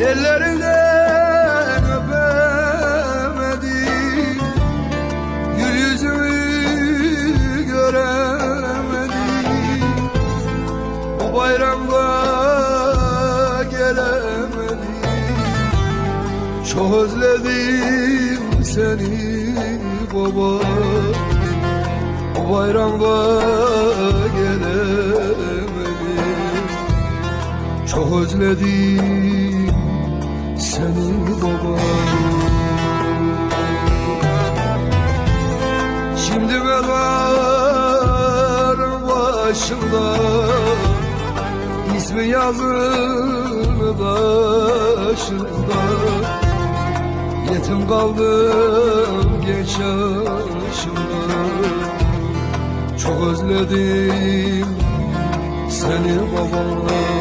Ellerinden öpemedim Gül yüzümü göremedim Bu bayramda gelemedim Çok özledim seni baba. Bu bayramda Çok özledim seni baba. Şimdi mezarın başında ismi yazılı taşında Yetim kaldım genç yaşımda. Çok özledim seni babam